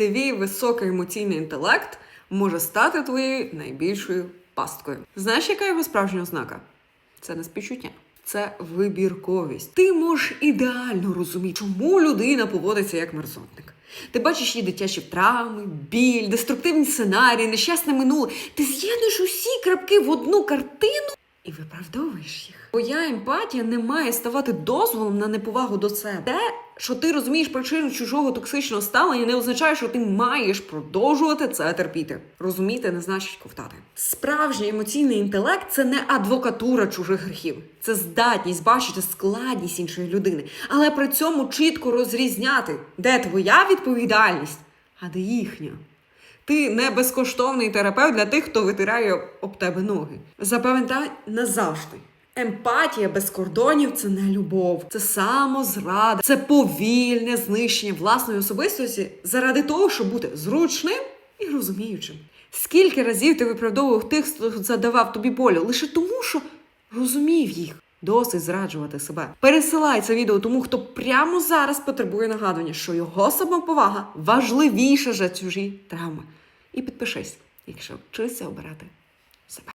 Твій високий емоційний інтелект може стати твоєю найбільшою пасткою. Знаєш, яка його справжня ознака? Це не співчуття. Це вибірковість. Ти можеш ідеально розуміти, чому людина поводиться як мерзотник. Ти бачиш її дитячі травми, біль, деструктивні сценарії, нещасне минуле. Ти з'єднуєш усі крапки в одну картину і виправдовуєш їх. Твоя емпатія не має ставати дозволом на неповагу до себе. Те, що ти розумієш причину чужого токсичного ставлення, не означає, що ти маєш продовжувати це терпіти. Розуміти не значить ковтати. Справжній емоційний інтелект це не адвокатура чужих гріхів, це здатність бачити складність іншої людини, але при цьому чітко розрізняти, де твоя відповідальність, а де їхня. Ти не безкоштовний терапевт для тих, хто витирає об тебе ноги. Запам'ятай назавжди. Емпатія без кордонів це не любов, це самозрада, це повільне знищення власної особистості заради того, щоб бути зручним і розуміючим. Скільки разів ти виправдовував тих, хто задавав тобі болю, лише тому, що розумів їх. Досить зраджувати себе. Пересилай це відео тому, хто прямо зараз потребує нагадування, що його самоповага важливіша за чужі травми. І підпишись, якщо вчишся обирати себе.